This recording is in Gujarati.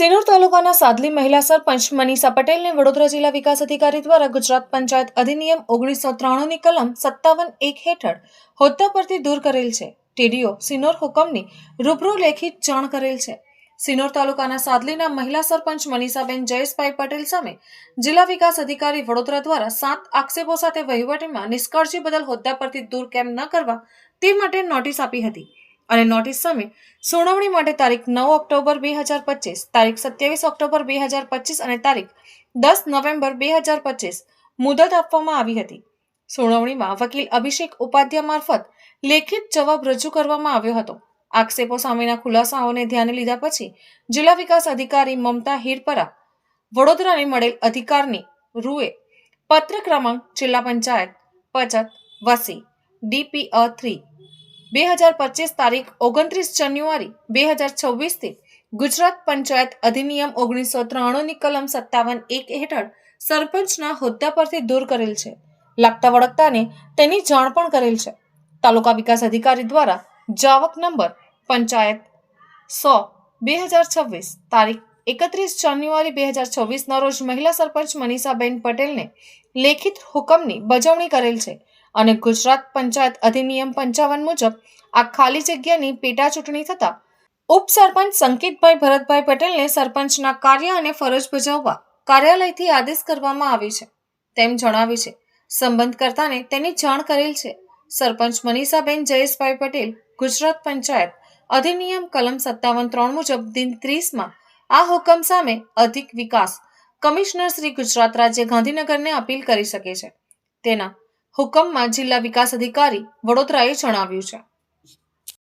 સિનોર તાલુકાના સાદલી મહિલા સરપંચ મનીષા પટેલને વડોદરા જિલ્લા વિકાસ અધિકારી દ્વારા ગુજરાત પંચાયત અધિનિયમ ઓગણીસો ત્રાણુંની કલમ સત્તાવન એક હેઠળ હોદ્દા પરથી દૂર કરેલ છે. ટીડીઓ સિનોર હુકમની રૂબરૂ લેખિત જાણ કરેલ છે. સિનોર તાલુકાના સાદલીના મહિલા સરપંચ મનીષાબેન જયેશભાઈ પટેલ સામે જિલ્લા વિકાસ અધિકારી વડોદરા દ્વારા સાત આક્ષેપો સાથે વહીવટીમાં નિષ્કાળજી બદલ હોદ્દા પરથી દૂર કેમ ન કરવા તે માટે નોટિસ આપી હતી. અને નોટિસ સામે સુનાવણી માટે તારીખ નવ ઓક્ટોબર બે હજાર પચીસ, તારીખ સત્યાવીસ ઓક્ટોબર બે હજાર પચીસ અને તારીખ દસ નવેમ્બર બે હજાર પચીસ મુદત આપવામાં આવી હતી. સુનાવણીમાં વકીલ અભિષેક ઉપાધ્યાય મારફત લેખિત જવાબ રજૂ કરવામાં આવ્યો હતો. આક્ષેપો સામેના ખુલાસાઓને ધ્યાને લીધા પછી, જિલ્લા વિકાસ અધિકારી મમતા હિરપરા વડોદરાને મળેલ અધિકારની રૂએ પત્ર ક્રમાંક જિલ્લા પંચાયત પચત વસી ડીપી અ થ્રી બે હજાર પચીસ તારીખ ઓગણત્રીસ જાન્યુઆરી બે હજાર છવ્વીસથી ગુજરાત પંચાયત અધિનિયમ ઓગણીસો ત્રાણુંની કલમ સત્તાવન એક હેઠળ સરપંચના હોદ્દા પરથી દૂર કરેલ છે. લાગતા વળગતાને તેની જાણ પણ કરેલ છે. તાલુકા વિકાસ અધિકારી દ્વારા જાવક નંબર પંચાયત સો બે હજાર છવ્વીસ તારીખ એકત્રીસ જાન્યુઆરી બે હજાર છવ્વીસના રોજ મહિલા સરપંચ મનીષાબેન પટેલને લેખિત હુકમની બજવણી કરેલ છે. અને ગુજરાત પંચાયત અધિનિયમ પંચાવન મુજબ આ ખાલી જગ્યાની પેટા ચૂંટણી થતા ઉપસરપંચ સંકેતભાઈ ભરતભાઈ પટેલને સરપંચના કાર્ય અને ફરજ બજાવવા કાર્યાલયથી આદેશ કરવામાં આવી છે. તેમ જણાવ્યું છે, સંબંધકર્તાને તેની જાણ કરેલ છે. સરપંચ મનીષાબેન જયેશભાઈ પટેલ, ગુજરાત પંચાયત અધિનિયમ કલમ સત્તાવન ત્રણ મુજબ દિન ત્રીસમાં આ હુકમ સામે અધિક વિકાસ કમિશનર શ્રી ગુજરાત રાજ્ય ગાંધીનગરને અપીલ કરી શકે છે. તેના હુકમમાં જિલ્લા વિકાસ અધિકારી વડોદરાએ જણાવ્યું છે.